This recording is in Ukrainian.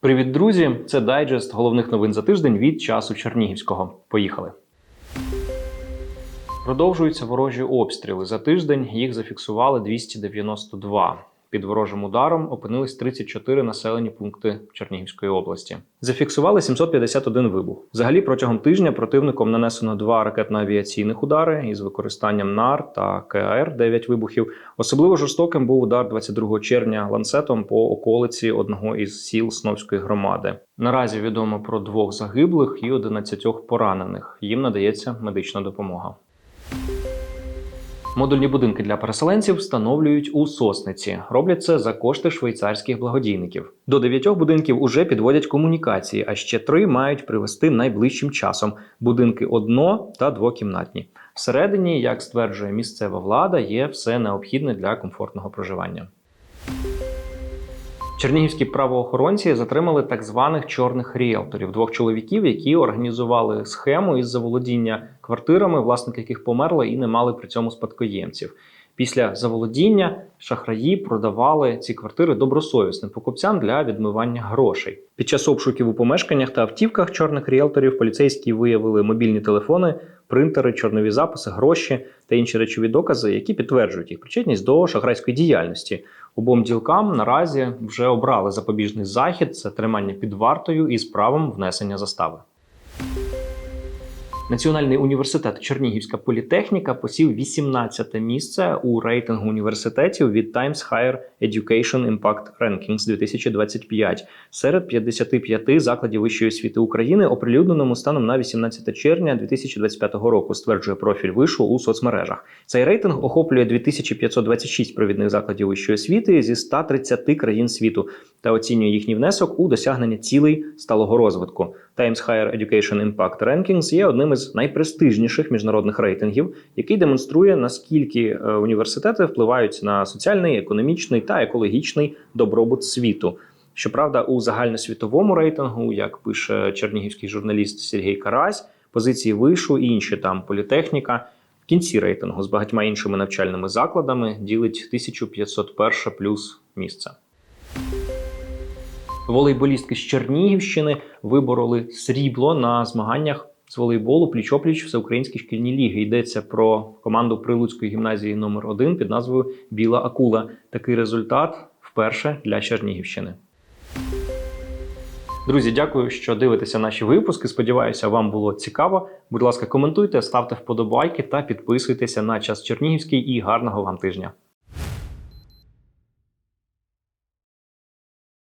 Привіт, друзі! Це дайджест головних новин за тиждень від часу Чернігівського. Поїхали. Продовжуються ворожі обстріли. За тиждень їх зафіксували 292. Під ворожим ударом опинились 34 населені пункти Чернігівської області. Зафіксували 751 вибух. Взагалі протягом тижня противником нанесено два ракетно-авіаційних удари із використанням НАР та КАР 9 вибухів. Особливо жорстоким був удар 22 червня ланцетом по околиці одного із сіл Сновської громади. Наразі відомо про двох загиблих і 11 поранених. Їм надається медична допомога. Модульні будинки для переселенців встановлюють у сосниці. Роблять це за кошти швейцарських благодійників. До дев'ятьох будинків уже підводять комунікації, а ще три мають привести найближчим часом. Будинки одно та двокімнатні. Всередині, як стверджує місцева влада, є все необхідне для комфортного проживання. Чернігівські правоохоронці затримали так званих чорних ріелторів, двох чоловіків, які організували схему із заволодіння квартирами, власники яких померли і не мали при цьому спадкоємців. Після заволодіння шахраї продавали ці квартири добросовісним покупцям для відмивання грошей. Під час обшуків у помешканнях та автівках чорних ріелторів поліцейські виявили мобільні телефони, принтери, чорнові записи, гроші та інші речові докази, які підтверджують їх причетність до шахрайської діяльності. Обом ділкам наразі вже обрали запобіжний захід це тримання під вартою із правом внесення застави. Національний університет Чернігівська політехніка посів 18 місце у рейтингу університетів від Times Higher Education Impact Rankings 2025 серед 55 закладів вищої освіти України, оприлюдненому станом на 18 червня 2025 року, стверджує профіль вишу у соцмережах. Цей рейтинг охоплює 2526 провідних закладів вищої освіти зі 130 країн світу та оцінює їхній внесок у досягнення цілей сталого розвитку. Times Higher Education Impact Rankings є одним із найпрестижніших міжнародних рейтингів, який демонструє наскільки е, університети впливають на соціальний, економічний та екологічний добробут світу. Щоправда, у загальносвітовому рейтингу, як пише чернігівський журналіст Сергій Карась, позиції вишу і інші там політехніка. В кінці рейтингу з багатьма іншими навчальними закладами ділить 1501 плюс місце. Волейболістки з Чернігівщини вибороли срібло на змаганнях з волейболу пліч-опліч всеукраїнській шкільній ліги. Йдеться про команду Прилуцької гімназії номер 1 під назвою Біла Акула. Такий результат вперше для Чернігівщини. Друзі, дякую, що дивитеся наші випуски. Сподіваюся, вам було цікаво. Будь ласка, коментуйте, ставте вподобайки та підписуйтеся на час Чернігівський і гарного вам тижня.